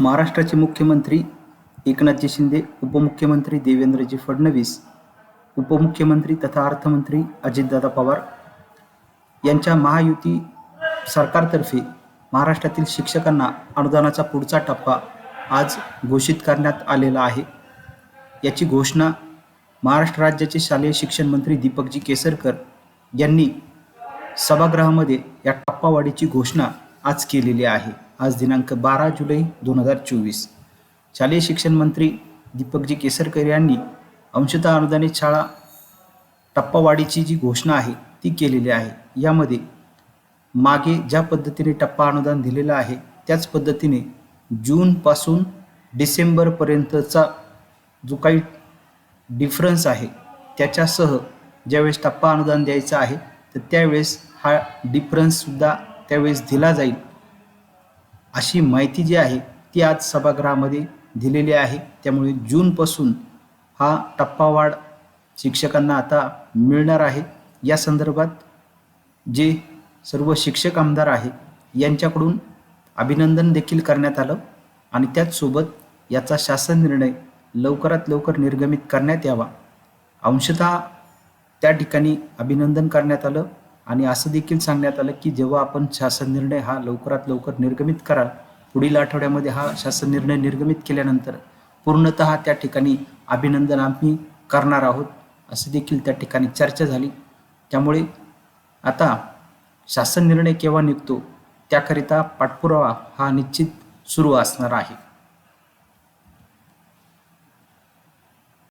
महाराष्ट्राचे मुख्यमंत्री एकनाथजी शिंदे उपमुख्यमंत्री देवेंद्रजी फडणवीस उपमुख्यमंत्री तथा अर्थमंत्री अजितदादा पवार यांच्या महायुती सरकारतर्फे महाराष्ट्रातील शिक्षकांना अनुदानाचा पुढचा टप्पा आज घोषित करण्यात आलेला आहे. याची घोषणा महाराष्ट्र राज्याचे शालेय शिक्षण मंत्री दीपकजी केसरकर यांनी सभागृहामध्ये या टप्पावाढीची घोषणा आज केलेली आहे. आज दिनांक बारा जुलै दोन हजार चोवीस. शालेय शिक्षण मंत्री दीपकजी केसरकर यांनी अंशतः अनुदानित शाळा टप्पावाढीची जी घोषणा आहे ती केलेली आहे. यामध्ये मागे ज्या पद्धतीने टप्पा अनुदान दिलेलं आहे त्याच पद्धतीने जूनपासून डिसेंबरपर्यंतचा जो काही डिफरन्स आहे त्याच्यासह ज्यावेळेस टप्पा अनुदान द्यायचं आहे तर त्यावेळेस हा डिफरन्ससुद्धा त्यावेळेस दिला जाईल. अशी माहिती जी आहे ती आज सभागृहामध्ये दिलेली आहे. त्यामुळे जूनपासून हा टप्पावाढ शिक्षकांना आता मिळणार आहे. या संदर्भात जे सर्व शिक्षक आमदार आहे यांच्याकडून अभिनंदन देखील करण्यात आलं आणि त्याचसोबत याचा शासन निर्णय लवकरात लवकर निर्गमित करण्यात यावा. अंशतः त्या ठिकाणी अभिनंदन करण्यात आलं. आणि असं देखील सांगण्यात आलं की जेव्हा आपण शासन निर्णय हा लवकरात लवकर निर्गमित कराल पुढील आठवड्यामध्ये हा शासन निर्णय निर्गमित केल्यानंतर पूर्णत त्या ठिकाणी अभिनंदन आम्ही करणार आहोत असं देखील त्या ठिकाणी चर्चा झाली. त्यामुळे आता शासन निर्णय केव्हा निघतो त्याकरिता पाठपुरावा हा निश्चित सुरू असणार आहे.